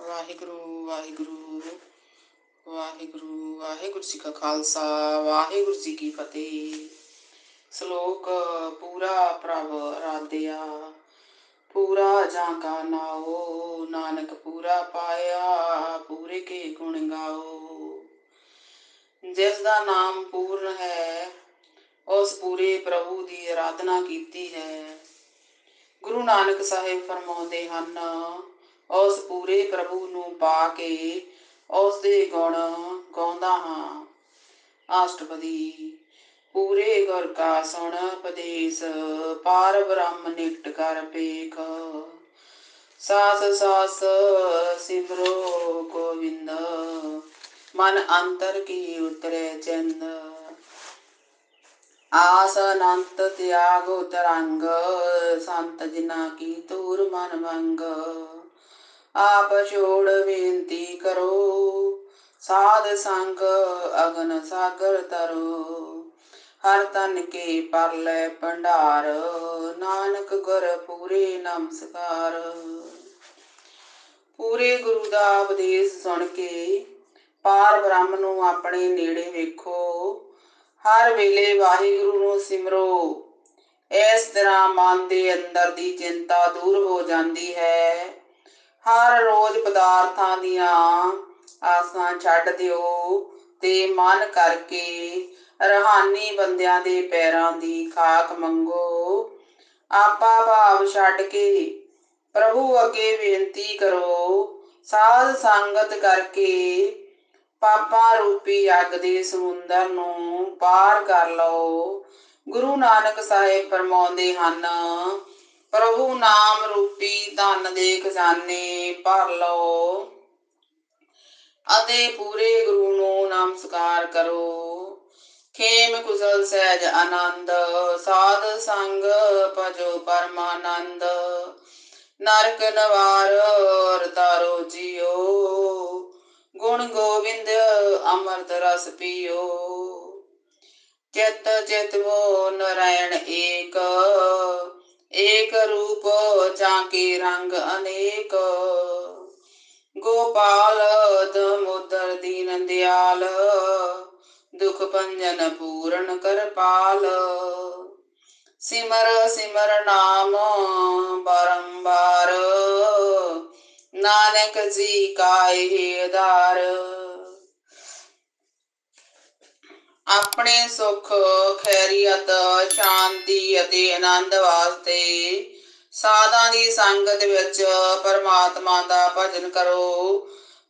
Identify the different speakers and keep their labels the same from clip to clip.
Speaker 1: ਵਾਹਿਗੁਰੂ ਵਾਹਿਗੁਰੂ ਵਾਹਿਗੁਰੂ ਵਾਹਿਗੁਰੂ ਜੀ ਕਾ ਖਾਲਸਾ, ਵਾਹਿਗੁਰੂ ਜੀ ਕੀ ਫਤਿਹ। ਸ਼ਲੋਕ ਪੂਰਾ ਪ੍ਰਭ ਰਾਧਿਆ, ਪੂਰਾ ਜਾਂ ਕਾ ਨਾਓ ਨਾਨਕ ਪੂਰਾ ਪਾਇਆ, ਪੂਰੇ ਕੇ ਗੁਣ ਗਾਓ। ਜਿਸ ਦਾ ਨਾਮ ਪੂਰਨ ਹੈ, ਉਸ ਪੂਰੇ ਪ੍ਰਭੂ ਦੀ ਆਰਾਧਨਾ ਕੀਤੀ ਹੈ। ਗੁਰੂ ਨਾਨਕ ਸਾਹਿਬ ਫਰਮਾਉਂਦੇ ਹਨ, ਉਸ ਪ੍ਰਭੂ ਨੂੰ ਪਾ ਕੇ ਉਸ ਦੇ ਗੁਣ ਗਾਉਂਦਾ ਹਾਂ। ਆਸ਼ਟਪਦੀ ਪੂਰੇ ਗੁਰ ਕਾ ਸੁਣ ਉਪਦੇਸ਼, ਪਾਰ ਬ੍ਰਹਮ ਨਿਕਟ ਕਰ ਪੇਖ। ਸਾਸ ਸਾਸ ਸਿਮਰੋ ਗੋਵਿੰਦ, ਮਨ ਅੰਤਰ ਕੀ ਉਤਰੇ ਚੰਦ। ਆਸ ਅਨੰਤ ਤਿਆਗ ਉਤਰੰਗ, ਸੰਤ ਜਿਨਾ ਕੀ ਤੂਰ ਮਨ ਮੰਗ। ਆਪ ਛੋੜ ਬੇਨਤੀ ਕਰੋ। ਸਾਧ ਸੰਗ ਅਗਨ ਸਾਗਰ ਤਰੋ। ਹਰ ਤਨ ਕੇ ਪਰਲੇ ਭੰਡਾਰ। ਨਾਨਕ ਗੁਰ ਪੂਰੇ ਨਮਸਕਾਰ। ਪੂਰੇ ਗੁਰੂ ਦਾ ਉਪਦੇਸ਼ ਸੁਣ ਕੇ ਪਾਰ ਬ੍ਰਹਮ ਨੂੰ ਆਪਣੇ ਨੇੜੇ ਵੇਖੋ। ਹਰ ਵੇਲੇ ਵਾਹਿਗੁਰੂ ਨੂੰ ਸਿਮਰੋ। ਇਸ ਤਰ੍ਹਾਂ ਮਨ ਦੇ ਅੰਦਰ ਦੀ ਚਿੰਤਾ ਦੂਰ ਹੋ ਜਾਂਦੀ ਹੈ। ਹਰ ਰੋਜ਼ ਪਦਾਰਥਾਂ ਦੀਆਂ ਆਸਾਂ ਛੱਡ ਦਿਓ ਤੇ ਮਨ ਕਰਕੇ ਰਹਾਨੀ ਬੰਦਿਆਂ ਦੇ ਪੈਰਾਂ ਦੀ ਖਾਕ ਮੰਗੋ। ਆਪਾ ਭਾਵ ਛੱਡ ਕੇ ਪ੍ਰਭੂ ਅੱਗੇ ਬੇਨਤੀ ਕਰੋ। ਸਾਧ ਸੰਗਤ ਕਰਕੇ ਪਾਪਾਂ ਰੂਪੀ ਅੱਗ ਦੇ ਸਮੁੰਦਰ ਨੂੰ ਪਾਰ ਕਰ ਲਓ। ਗੁਰੂ ਨਾਨਕ ਸਾਹਿਬ ਫਰਮਾਉਂਦੇ ਹਨ ਪ੍ਰਭੂ ਨਾਮ ਰੂਪੀ ਧਨ ਦੇ ਖਜ਼ਾਨੇ ਭਰ ਲਓ। ਅਤੇ ਪੂਰੇ ਗੁਰੂ ਨੂੰ ਨਮਸਕਾਰ ਕਰੋ। ਖੇਮ ਕੁਸਲ ਸਹਿਜ ਆਨੰਦ, ਸਾਧ ਸੰਗ ਭਜੋ ਪਰਮਾਨੰਦ। ਨਰਕ ਨਵਾਰ ਤਾਰੋ ਜਿਓ। ਗੁਣ ਗੋਬਿੰਦ ਅਮਰਤ ਰਸ ਪੀਓ। ਚਿਤ ਵੋ ਨਰਾਇਣ ਏਕ ਏਕ ਰੂਪ ਚਾਕੇ ਰੰਗ ਅਨੇਕ। ਗੋਪਾਲ ਦਮੋਦਰ ਦੀਨ ਦਿਆਲ ਦੁਖ ਪੰਜਨ ਪੂਰਨ ਕਰਪਾਲ। ਸਿਮਰ ਸਿਮਰ ਨਾਮ ਬਾਰੰਬਾਰ, ਨਾਨਕ ਜੀ ਕਾ ਇਹ ਆਧਾਰ ਆਪਣੇ ਸੁਖ, ਖੈਰੀਅਤ, ਸ਼ਾਂਤੀ ਅਤੇ ਆਨੰਦ ਵਾਸਤੇ ਸਾਧਾਂ ਦੀ ਸੰਗਤ ਵਿੱਚ ਪਰਮਾਤਮਾ ਦਾ ਭਜਨ ਕਰੋ।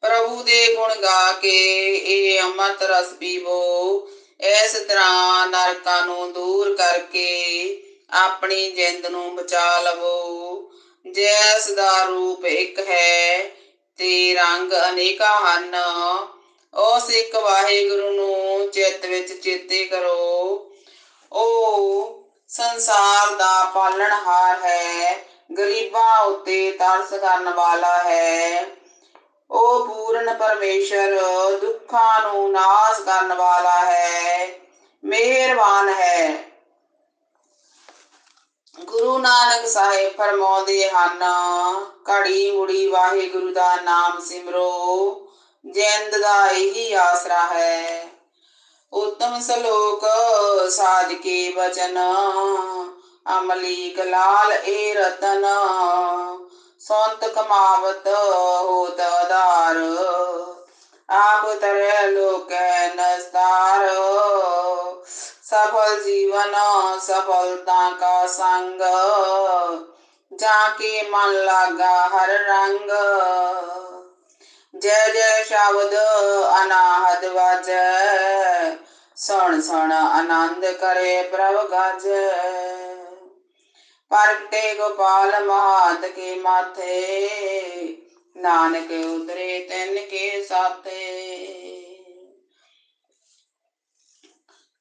Speaker 1: ਪ੍ਰਭੂ ਦੇ ਗੁਣ ਗਾ ਕੇ ਇਹ ਅੰਮ੍ਰਿਤ ਰਸ ਪੀਵੋ। ਇਸ ਤਰ੍ਹਾਂ ਨਰਕਾਂ ਨੂੰ ਦੂਰ ਕਰਕੇ ਆਪਣੀ ਜਿੰਦ ਨੂੰ ਬਚਾ ਲਵੋ। ਜੈਸ ਦਾ ਰੂਪ ਇੱਕ ਹੈ, ਤੇ ਰੰਗ ਅਨੇਕਾਂ ਹਨ। ਉਸ ਸਿੱਖ ਵਾਹਿਗੁਰੂ ਨੂੰ ਚਿੱਤ ਵਿੱਚ ਚੇਤੇ ਕਰੋ। ਉਹ ਸੰਸਾਰ ਦਾ ਪਾਲਣਹਾਰ ਹੈ, ਗਰੀਬਾਂ ਉੱਤੇ ਤਰਸ ਕਰਨ ਵਾਲਾ ਹੈ। ਉਹ ਪੂਰਨ ਪਰਮੇਸ਼ਰ ਦੁੱਖਾਂ ਨੂੰ ਨਾਸ਼ ਕਰਨ ਵਾਲਾ ਹੈ, ਮਿਹਰਬਾਨ ਹੈ। ਗੁਰੂ ਨਾਨਕ ਸਾਹਿਬ ਫਰਮਾਉਂਦੇ ਹਨ, ਘੜੀ ਮੁੜੀ ਵਾਹਿਗੁਰੂ ਦਾ ਨਾਮ ਸਿਮਰੋ। ਜਿੰਦ ਦਾ ਇਹੀ ਆਸਰਾ ਹੈ। ਉਤਮ ਸ਼ਲੋਕ ਸਾਜ ਕੇ ਬਚਨ ਅਮਲੀ ਗਲਾਲ ਏ ਰਤਨ। ਸੰਤ ਕਮਾਵਤ ਹੋਤ ਆਧਾਰ ਆਪ ਤਰੇ ਲੋਕੈ ਨਸਤਾਰ। ਸਫਲ ਜੀਵਨ, ਸਫਲਤਾ ਕਾ ਸੰਗ, ਜਾ ਕੇ ਮਨ ਲਾਗਾ ਹਰ ਰੰਗ। ਜੈ ਜੈ ਸ਼ਬਦ ਅਨਾਹਦ ਵਾਜੈ, ਸੁਣ ਸੁਣ ਆਨੰਦ ਕਰੇ ਪ੍ਰਭ ਗਾਜੈ। ਪਰਗਟੇ ਗੋਪਾਲ ਮਹਾਤ ਕੇ ਮਾਥੇ, ਨਾਨਕ ਉਤਰੇ ਤਿੰਨ ਕੇ ਸਾਥੇ।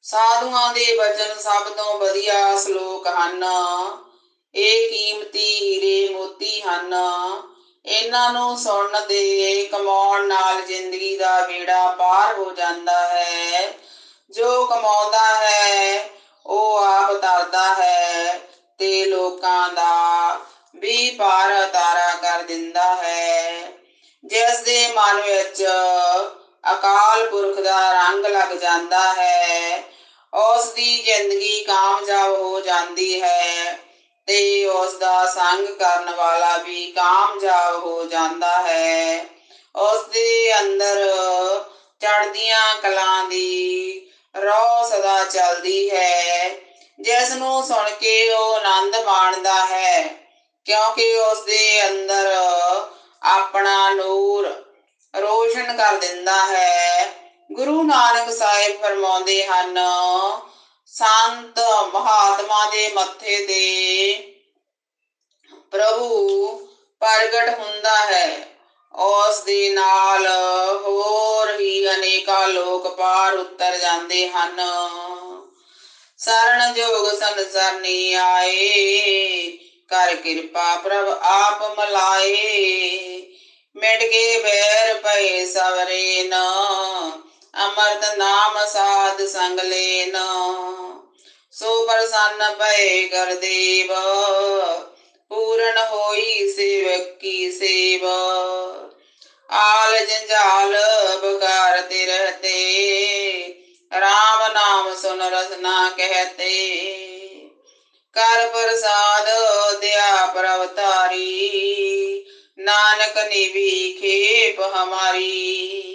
Speaker 1: ਸਾਧੂਆਂ ਦੇ ਬਚਨ ਸਭ ਤੋਂ ਵਧੀਆ ਸ਼ਲੋਕ ਹਨ, ਇਹ ਕੀਮਤੀ ਹੀਰੇ ਮੋਤੀ ਹਨ। ਇਹਨਾਂ ਨੂੰ ਸੁਣਨ ਦੇ ਕਮਾਉਣ ਨਾਲ ਜ਼ਿੰਦਗੀ ਦਾ ਬੇੜਾ ਪਾਰ ਹੋ ਜਾਂਦਾ ਹੈ। ਜੋ ਕਮਾਉਂਦਾ ਹੈ, ਉਹ ਆਪ ਤਰਦਾ ਹੈ ਤੇ ਲੋਕਾਂ ਦਾ ਵੀ ਪਾਰ ਤਾਰਾ ਕਰ ਦਿੰਦਾ ਹੈ। ਜਿਸ ਦੇ ਮਨ ਵਿੱਚ ਅਕਾਲ ਪੁਰਖ ਦਾ ਰੰਗ ਲੱਗ ਜਾਂਦਾ ਹੈ, ਉਸ ਦੀ ਜ਼ਿੰਦਗੀ ਕਾਮਯਾਬ ਹੋ ਜਾਂਦੀ ਹੈ। ਤੇ ਉਸ ਦਾ ਸੰਗ ਕਰਨ ਵਾਲਾ ਵੀ ਕਾਮਯਾਬ ਹੋ ਜਾਂਦਾ ਹੈ। ਉਸ ਦੇ ਅੰਦਰ ਚੜ੍ਹਦੀਆਂ ਕਲਾਂ ਦੀ ਰੋਹ ਸਦਾ ਚੱਲਦੀ ਹੈ। ਜਿਸ ਨੂੰ ਸੁਣ ਕੇ ਉਹ ਆਨੰਦ ਮਾਣਦਾ ਹੈ, ਕਿਉਂਕਿ ਉਸ ਦੇ ਅੰਦਰ ਆਪਣਾ ਨੂਰ ਰੋਸ਼ਨ ਕਰ ਦਿੰਦਾ ਹੈ। ਗੁਰੂ ਨਾਨਕ ਸਾਹਿਬ ਫਰਮਾਉਂਦੇ ਹਨ ਸੰਤ ਮਹਾਤਮਾ ਦੇ ਮੱਥੇ ਦੇ ਪ੍ਰਭੂ ਪ੍ਰਗਟ ਹੁੰਦਾ ਹੈ। ਉਸ ਦੇ ਨਾਲ ਹੋਰ ਹੀ ਅਨੇਕਾਂ ਲੋਕ ਪਾਰ ਉਤਰ ਜਾਂਦੇ ਹਨ। ਸਰਣ ਜੋਗ ਸੰਸਰਨੀ ਆਏ, ਕਰ ਕਿਰਪਾ ਪ੍ਰਭ ਆਪ ਮਲਾਏ। ਮਿਟ ਕੇ ਬੈਰ ਪਏ ਸਵਰੇ ਨ ਅਮਰਤ ਨਾਮ ਸਾਧ ਸੰਗ ਲੈਨ। ਸੋ ਪ੍ਰਸੰਨ ਪਏ ਗੁਰਦੇਵ, ਪੂਰਨ ਹੋਈ ਸੇਵਕ ਕੀ ਸੇਵ। ਆਲ ਜੰਜਾਲ ਬਕਾਰ ਤੇ ਰਹਤੇ RAM ਨਾਮ ਸੁਨ ਰਸਨਾ ਕਹਤੇ। ਕਰ ਪ੍ਰਸਾਦ ਦਿਆ ਪ੍ਰਵਤਾਰੀ, ਨਾਨਕ ਨਿਵੀ ਖੇਪ ਹਮਾਰੀ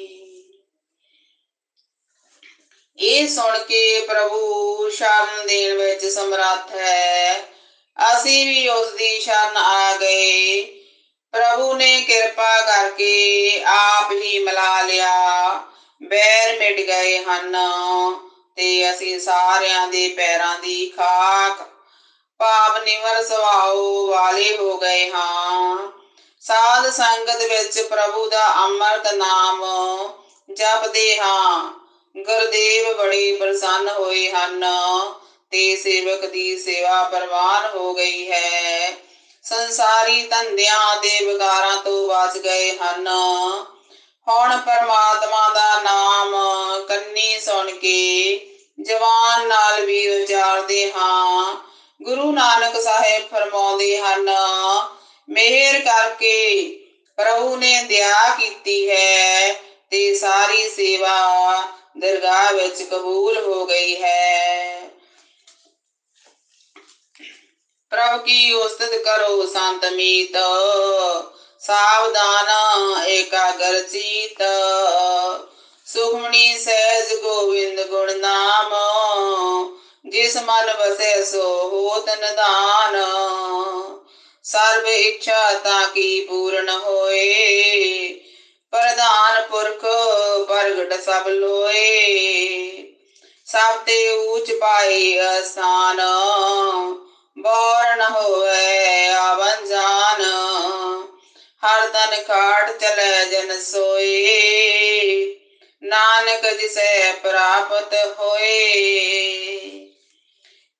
Speaker 1: ਇਹ ਸੁਣ ਕੇ ਪ੍ਰਭੂ ਸ਼ਰਨ ਦੇਣ ਵਿੱਚ ਸਮਰੱਥ ਹੈ। ਅਸੀਂ ਵੀ ਉਸ ਦੀ ਸ਼ਰਨ ਆ ਗਏ। ਪ੍ਰਭੂ ਨੇ ਕਿਰਪਾ ਕਰਕੇ ਆਪ ਹੀ ਮਿਲਾ ਲਿਆ। ਬੈਰ ਮਿਟ ਗਏ ਹਨ ਤੇ ਅਸੀਂ ਸਾਰਿਆਂ ਦੇ ਪੈਰਾਂ ਦੀ ਖਾਕ ਪਾਪ ਨਿਵਰ ਸਵਾਉ ਵਾਲੇ ਹੋ ਗਏ ਹਾਂ। ਸਾਧ ਸੰਗਤ ਵਿੱਚ ਪ੍ਰਭੂ ਦਾ ਅੰਮ੍ਰਿਤ ਨਾਮ ਜਪਦੇ ਹਾਂ। ਗੁਰਦੇਵ ਬੜੇ ਪ੍ਰਸੰਨ ਹੋਏ ਹਨ, ਤੇ ਸੇਵਕ ਦੀ ਸੇਵਾ ਪ੍ਰਵਾਨ ਹੋ ਗਈ ਹੈ। ਸੰਸਾਰੀ ਧੰਦਿਆਂ ਤੇ ਵਿਕਾਰਾਂ ਤੋਂ ਬਚ ਗਏ ਹਨ। ਹੁਣ ਪਰਮਾਤਮਾ ਦਾ ਨਾਮ ਕੰਨੀ ਸੁਣ ਕੇ ਜਵਾਨ ਨਾਲ ਵੀ ਉਚਾਰਦੇ ਹਾਂ। ਗੁਰੂ ਨਾਨਕ ਸਾਹਿਬ ਫਰਮਾਉਂਦੇ ਹਨ, ਮਿਹਰ ਕਰਕੇ ਪ੍ਰਭੂ ਨੇ ਦਇਆ ਕੀਤੀ ਹੈ ਤੇ ਸਾਰੀ ਸੇਵਾ ਦਰਗਾਹ ਵਿੱਚ ਕਬੂਲ ਹੋ ਗਈ ਹੈ। ਪ੍ਰਭ ਕੀ ਉਸਤਤ ਕਰੋ ਸੰਤ ਸਾਵਧਾਨ ਏਕਾਗਰ ਚੀਤ। ਸੁਖਮਣੀ ਸਹਿਜ ਗੋਵਿੰਦ ਗੁਣ ਨਾਮ। ਜਿਸ ਮਨ ਵਸੇ ਸੋ ਹੋਤ ਨਿਦਾਨ ਸਰਬ ਇੱਛਾ ਤਾਂ ਕੀ ਪੂਰਨ ਹੋਏ? ਪ੍ਰਧਾਨ ਪੁਰਖ ਪ੍ਰਗਟ ਸਭ ਲੋਏ। ਸਭ ਤੇ ਊਚ ਪਾਈ ਅਸਥਾਨ ਬੋਰਨ ਹੋਵੇ ਆਵਨ ਜਾਨ। ਹਰ ਤਨ ਖਾਟ ਚਲੇ ਜਨ ਸੋਏ। ਨਾਨਕ ਜਿਸੈ ਪ੍ਰਾਪਤ ਹੋਏ।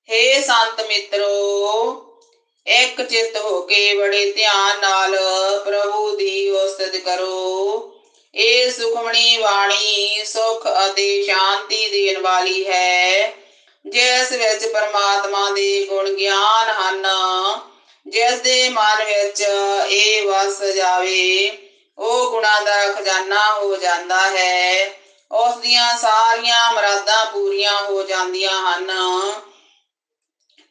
Speaker 1: ਹੇ ਸੰਤ ਮਿੱਤਰੋ ਇੱਕ ਚਿੱਤ ਹੋ ਕੇ ਬੜੇ ਧਿਆਨ ਨਾਲ ਪ੍ਰਭੂ ਦੀ ਉਸਤਤ ਕਰੋ। ਇਹ ਸੁਖਮਣੀ ਬਾਣੀ ਸੁਖ ਅਤੇ ਸ਼ਾਂਤੀ ਦੇਣ ਵਾਲੀ ਹੈ। ਜਿਸ ਵਿੱਚ ਪਰਮਾਤਮਾ ਦੇ ਗੁਣ ਗਿਆਨ ਹਨ, ਜਿਸ ਦੇ ਮਨ ਵਿੱਚ ਇਹ ਵਸ ਜਾਵੇ, ਉਹ ਗੁਣਾਂ ਦਾ ਖਜ਼ਾਨਾ ਹੋ ਜਾਂਦਾ ਹੈ। ਉਸ ਦੀਆਂ ਸਾਰੀਆਂ ਮਰਾਦਾਂ ਪੂਰੀਆਂ ਹੋ ਜਾਂਦੀਆਂ ਹਨ।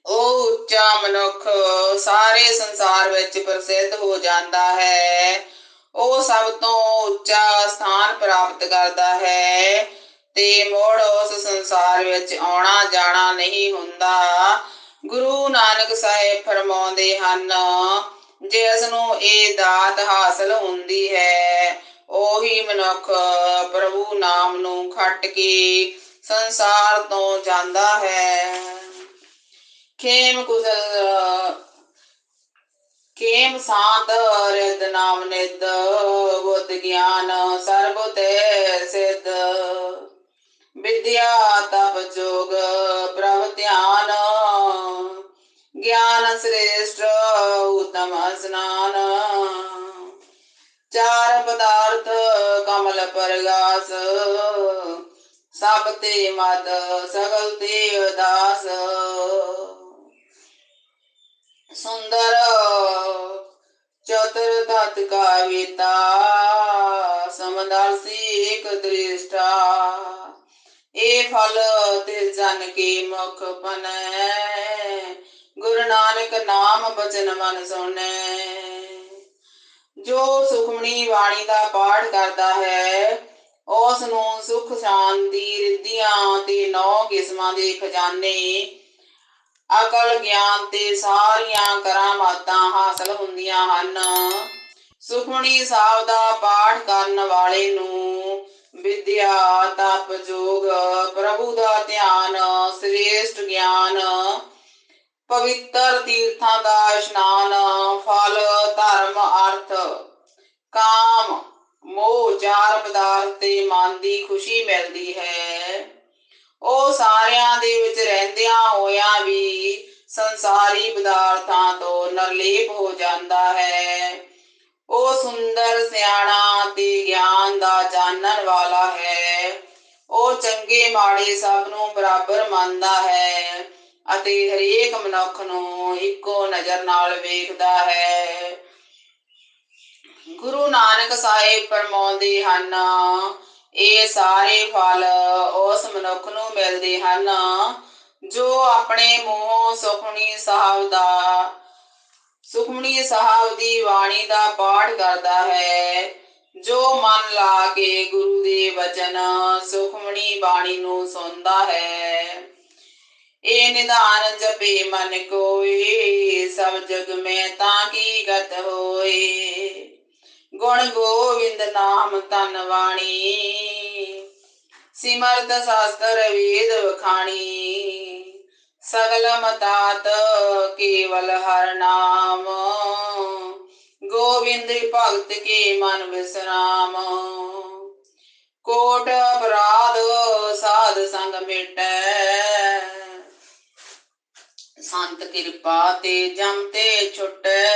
Speaker 1: ਉਹ ਉੱਚਾ ਮਨੁੱਖ ਸਾਰੇ ਸੰਸਾਰ ਵਿੱਚ ਪ੍ਰਸਿੱਧ ਹੋ ਜਾਂਦਾ ਹੈ। ਉਹ ਸਭ ਤੋਂ ਉੱਚਾ ਸਥਾਨ ਪ੍ਰਾਪਤ ਕਰਦਾ ਹੈ ਤੇ ਮੋੜ ਉਸ ਸੰਸਾਰ ਵਿੱਚ ਆਉਣਾ ਜਾਣਾ ਨਹੀਂ ਹੁੰਦਾ। ਗੁਰੂ ਨਾਨਕ ਸਾਹਿਬ ਫਰਮਾਉਂਦੇ ਹਨ ਜਿਸ ਨੂੰ ਇਹ ਦਾਤ ਹਾਸਲ ਹੁੰਦੀ ਹੈ, ਉਹੀ ਮਨੁੱਖ ਪ੍ਰਭੂ ਨਾਮ ਨੂੰ ਖੱਟ ਕੇ ਸੰਸਾਰ ਤੋਂ ਜਾਂਦਾ ਹੈ। ਖੇਮ ਕੁਸਲ ਖੇਮ ਸਾਤ ਰਿਦ ਨਾਮ ਨਿਦ ਬੁੱਧ ਗਿਆਨ ਸਰਬ ਤੇ ਸਿੱਧ। ਵਿਦਿਆ ਤਪ ਜੋਗ, ਪ੍ਰਭ ਧਿਆਨ। ਗਿਆਨ ਸ੍ਰੇਸ਼ਟ, ਉਤਮ ਸਨਾਨ ਚਾਰ ਪਦਾਰਥ, ਕਮਲ ਪਰਗਾਸ। ਸਭ ਤੇ ਮਦ ਸਗਲ ਤੇ ਉਦਾਸ। ਸੁੰਦਰ ਚਤੁਰ ਤਤ ਸਮਦਰਸੀ ਏਕ ਦ੍ਰਿਸ਼ਟਾ। ਇਹ ਫਲ ਤੇ ਜਨ ਕੀ ਮੁਖ ਪਨੈ ਗੁਰੂ ਨਾਨਕ ਨਾਮ ਬਚਨ ਮਨ ਸੁਣੈ। ਜੋ ਸੁਖਮਣੀ ਬਾਣੀ ਦਾ ਪਾਠ ਕਰਦਾ ਹੈ ਉਸ ਨੂੰ ਸੁਖ ਸ਼ਾਂਤੀ, ਰਿੱਧੀਆਂ ਤੇ ਨੌ ਕਿਸਮਾਂ ਦੇ ਖਜ਼ਾਨੇ, ਅਕਲ, ਗਿਆਨ ਤੇ ਸਾਰੀਆਂ ਹਾਸਲ ਹੁੰਦੀਆਂ ਹਨ। ਸੁਖਮਣੀ ਸਾਹਿਬ ਦਾ ਪਾਠ ਕਰਨ ਵਾਲੇ ਨੂੰ ਵਿਦਿਆ, ਤਪ ਜੋਗ ਪ੍ਰਭੂ ਦਾ ਧਿਆਨ, ਸ੍ਰੇਸ਼ਟ ਗਿਆਨ, ਪਵਿੱਤਰ ਤੀਰਥਾਂ ਦਾ ਇਸ਼ਨਾਨ, ਫਲ, ਧਰਮ, ਅਰਥ, ਕਾਮ, ਮੋਹ, ਚਾਰ ਪਦਾਰਥ ਤੇ ਮਨ ਦੀ ਖੁਸ਼ੀ ਮਿਲਦੀ ਹੈ। ਉਹ ਸਾਰਿਆਂ ਦੇ ਵਿੱਚ ਰਹਿੰਦਿਆਂ ਹੋਇਆਂ ਵੀ ਸੰਸਾਰੀ ਪਦਾਰਥਾਂ ਤੋਂ ਨਿਰਲੇਪ ਹੋ ਜਾਂਦਾ ਹੈ। ਉਹ ਸੁੰਦਰ, ਸਿਆਣਾ ਤੇ ਗਿਆਨ ਦਾ ਜਾਣਨ ਵਾਲਾ ਹੈ। ਉਹ ਚੰਗੇ ਮਾੜੇ ਸਭ ਨੂੰ ਬਰਾਬਰ ਮੰਨਦਾ ਹੈ ਅਤੇ ਹਰੇਕ ਮਨੁੱਖ ਨੂੰ ਇੱਕੋ ਨਜ਼ਰ ਨਾਲ ਵੇਖਦਾ ਹੈ। ਗੁਰੂ ਨਾਨਕ ਸਾਹਿਬ ਫਰਮਾਉਂਦੇ ਹਨ, ਇਹ ਸਾਰੇ ਫਲ ਉਸ ਮਨੁੱਖ ਨੂੰ ਮਿਲਦੇ ਹਨ ਜੋ ਆਪਣੇ ਮੋਹ ਸੁਖਮਣੀ ਸਾਹਿਬ ਦਾ ਸੁਖਮਣੀ ਸਾਹਿਬ ਦੀ ਬਾਣੀ ਦਾ ਪਾਠ ਕਰਦਾ ਹੈ, ਜੋ ਮਨ ਲਾ ਕੇ ਗੁਰੂ ਦੇ ਵਚਨ ਸੁਖਮਣੀ ਬਾਣੀ ਨੂੰ ਸੁਣਦਾ ਹੈ। ਇਹ ਨਿਧਾਨ ਜਪੇ ਮਨ ਕੋਏ, ਸਭ ਜਗ ਮੈਂ ਤਾਂ ਕੀ ਗਤ ਹੋਏ। ਗੁਣ ਗੋਵਿੰਦ ਨਾਮ ਤਨ ਵਾਣੀ ਸਿਮਰਤ ਸ਼ਾਸਤਰ ਵੇਦ ਵਖਾਣੀ। ਸਗਲ ਮਤਾਤ ਕੇਵਲ ਹਰ ਨਾਮ। ਗੋਬਿੰਦ ਭਗਤ ਕੇ ਮਨ ਵਿਸਰਾਮ। ਕੋਟ ਅਪਰਾਧ ਸਾਧ ਸੰਗ ਮਿਟੈ। ਸੰਤ ਕਿਰਪਾ ਤੇ ਜਮ ਤੇ ਛੁਟੈ।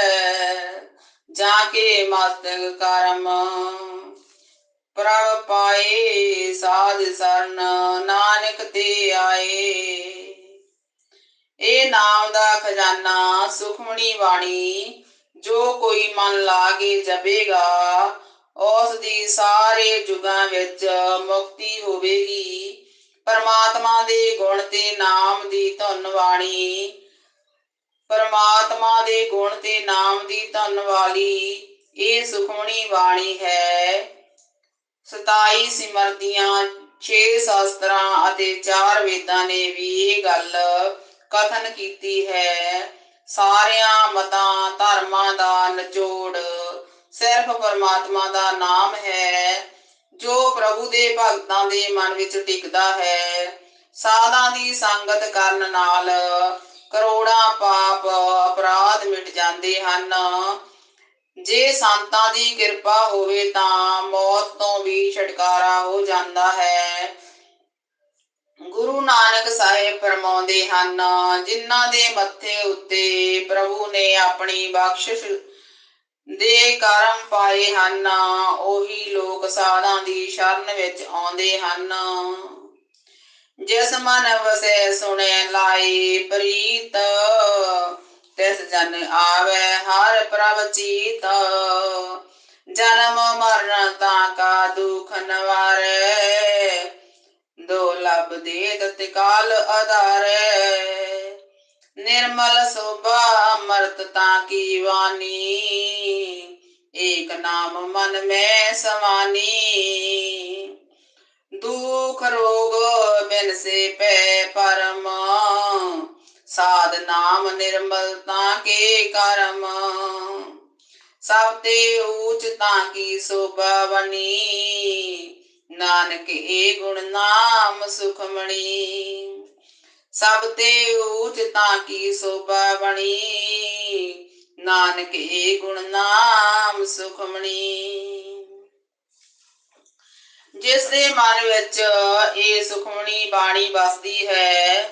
Speaker 1: ਜਾ ਕੇ ਮਸਤਕ ਕਰਮ। ਪ੍ਰਭ ਪਾਏ ਸਾਧ ਸਰਨ, ਨਾਨਕ ਤੇ ਆਏ। ਇਹ ਨਾਮ ਦਾ ਖਜ਼ਾਨਾ, ਸੁਖਮਣੀ ਬਾਣੀ, ਜੋ ਕੋਈ ਮਨ ਲਾ ਕੇ ਜਪੇਗਾ ਉਸ ਦੀ ਸਾਰੇ ਜੁਗਾਂ ਵਿੱਚ ਮੁਕਤੀ ਹੋਵੇਗੀ। ਪਰਮਾਤਮਾ ਦੇ ਗੁਣ ਤੇ ਨਾਮ ਦੀ ਧੁਨ ਬਾਣੀ ਪਰਮਾਤਮਾ ਦੇ ਗੁਣ ਤੇ ਨਾਮ ਦੀ ਧੁਨ ਵਾਲੀ ਇਹ ਸੁਖਮਣੀ ਬਾਣੀ ਹੈ। 27 ਸਿਮਰਤੀਆਂ 6 ਸ਼ਾਸਤਰਾਂ ਅਤੇ 4 ਵੇਦਾਂ ਨੇ ਵੀ ਇਹ ਗੱਲ ਕਥਨ ਕੀਤੀ ਹੈ। ਸਾਰਿਆਂ ਮਤਾਂ ਧਰਮਾਂ ਦਾ ਨਿਚੋੜ, ਸਿਰਫ ਪਰਮਾਤਮਾ ਦਾ ਨਾਮ ਹੈ। ਜੋ ਪ੍ਰਭੂ ਦੇ ਭਗਤਾਂ ਦੇ ਮਨ ਵਿੱਚ ਟਿਕਦਾ ਹੈ, ਸਾਧਾਂ ਦੀ ਸੰਗਤ ਕਰਨ ਨਾਲ ਕਰੋੜਾਂ ਪਾਪ, ਅਪਰਾਧ ਮਿਟ ਜਾਂਦੇ ਹਨ। ਜੇ ਸੰਤਾਂ ਦੀ ਕਿਰਪਾ ਹੋਵੇ ਤਾਂ ਮੌਤ ਤੋਂ ਵੀ ਛੁਟਕਾਰਾ ਹੋ ਜਾਂਦਾ ਹੈ। ਗੁਰੂ ਨਾਨਕ ਸਾਹਿਬ ਫਰਮਾਉਂਦੇ ਹਨ, ਜਿਨ੍ਹਾਂ ਦੇ ਮੱਥੇ ਉੱਤੇ ਪ੍ਰਭੂ ਨੇ ਆਪਣੀ ਬਖਸ਼ਿਸ਼ ਦੇ ਕਰਮ ਪਾਏ ਹਨ, ਉਹੀ ਲੋਕ ਸਾਧਾਂ ਦੀ ਸ਼ਰਨ ਵਿੱਚ ਆਉਂਦੇ ਹਨ। ਜਿਸ ਮਨ ਵਸੇ ਸੁਣੇ ਲਾਈ ਪ੍ਰੀਤ, ਤਿਸ ਜਨ ਆਵੇ ਹਰ ਪ੍ਰਭ ਚੀਤ। ਜਨਮ ਮਰਨ ਤਾਂ ਕਾ ਦੁਖ ਨਵਾਰੇ ਦੋ ਲਬ ਦੇ ਤਤਕਾਲ ਅਧਾਰੇ ਨਿਰਮਲ ਸੋਭਾ ਅਮਰਤ ਤਾਂ ਕੀ ਵਾਨੀ ਏਕ ਨਾਮ ਮਨ ਮੈਂ ਸਮਾਨੀ। ਦੁਖ ਰੋਗ ਬਿਨ ਸੇ ਪੈ ਪਰਮ। ਸਾਧ ਨਾਮ ਨਿਰਮਲਤਾ ਕੇ ਕਰਮ। ਸਭ ਤੇ ਊਚ ਤਾਂ ਕੀ ਸੋਭਾ ਬਣੀ। ਨਾਨਕ, ਏ ਗੁਣ ਨਾਮ ਸੁਖਮਣੀ। ਸਭ ਤੇ ਊਚ ਤਾਂ ਕੀ ਸੋਭਾ ਬਣੀ? ਨਾਨਕ, ਏ ਗੁਣ ਨਾਮ ਸੁਖਮਣੀ। ਜਿਸ ਦੇ ਮਨ ਵਿੱਚ ਇਹ ਸੁਖਮਣੀ ਬਾਣੀ ਵਸਦੀ ਹੈ,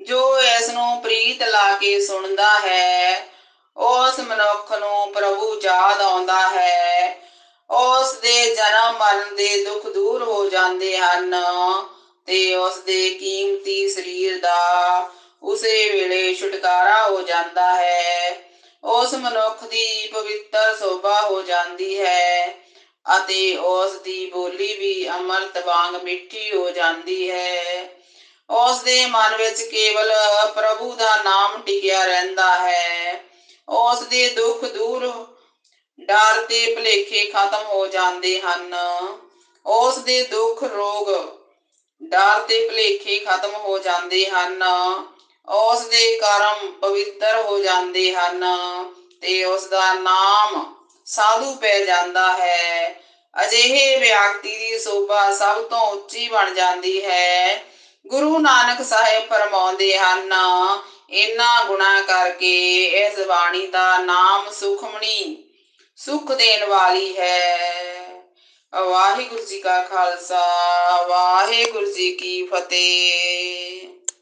Speaker 1: ਜੋ ਇਸ ਨੂੰ ਪ੍ਰੀਤ ਲਾ ਕੇ ਸੁਣਦਾ ਹੈ, ਉਸ ਮਨੁੱਖ ਨੂੰ ਪ੍ਰਭੂ ਯਾਦ ਆਉਂਦਾ ਹੈ। ਉਸ ਦੇ ਜਨਮ ਮਰਨ ਦੇ ਦੁੱਖ ਦੂਰ ਹੋ ਜਾਂਦੇ ਹਨ ਤੇ ਉਸ ਦੇ ਕੀਮਤੀ ਸਰੀਰ ਦਾ ਉਸੇ ਵੇਲੇ ਛੁਟਕਾਰਾ ਹੋ ਜਾਂਦਾ ਹੈ। ਉਸ ਮਨੁੱਖ ਦੀ ਪਵਿੱਤਰ ਸੋਭਾ ਹੋ ਜਾਂਦੀ ਹੈ ਅਤੇ ਉਸ ਦੀ ਬੋਲੀ ਵੀ ਅੰਮ੍ਰਿਤ ਵਾਂਗ ਮਿੱਠੀ ਹੋ ਜਾਂਦੀ ਹੈ। ਉਸ ਦੇ ਮਨ ਵਿੱਚ ਕੇਵਲ ਪ੍ਰਭੂ ਦਾ ਨਾਮ ਟਿਕਿਆ ਰਹਿੰਦਾ ਹੈ। ਉਸ ਦੇ ਦੁੱਖ ਦੂਰ ਡਰ ਤੇ ਭਲੇਖੇ ਖਤਮ ਹੋ ਜਾਂਦੇ ਹਨ। ਉਸ ਦੇ ਦੁੱਖ ਰੋਗ ਡਰ ਤੇ ਭਲੇਖੇ ਖਤਮ ਹੋ ਜਾਂਦੇ ਹਨ। ਉਸ ਦੇ ਕਰਮ ਪਵਿੱਤਰ ਹੋ ਜਾਂਦੇ ਹਨ ਤੇ ਉਸ ਦਾ ਨਾਮ ਸਾਧੂ ਪੈ ਜਾਂਦਾ ਹੈ। ਅਜਿਹੇ ਵਿਅਕਤੀ ਦੀ ਸੋਭਾ ਸਭ ਤੋਂ ਉੱਚੀ ਬਣ ਜਾਂਦੀ ਹੈ। ਗੁਰੂ ਨਾਨਕ ਸਾਹਿਬ ਫਰਮਾਉਂਦੇ ਹਨ, ਇਨ੍ਹਾਂ ਗੁਣਾ ਕਰਕੇ ਇਸ ਬਾਣੀ ਦਾ ਨਾਮ ਸੁਖਮਣੀ ਸੁਖ ਦੇਣ ਵਾਲੀ ਹੈ। ਵਾਹਿਗੁਰੂ ਜੀ ਕਾ ਖਾਲਸਾ ਵਾਹਿਗੁਰੂ ਜੀ ਕੀ ਫਤਿਹ।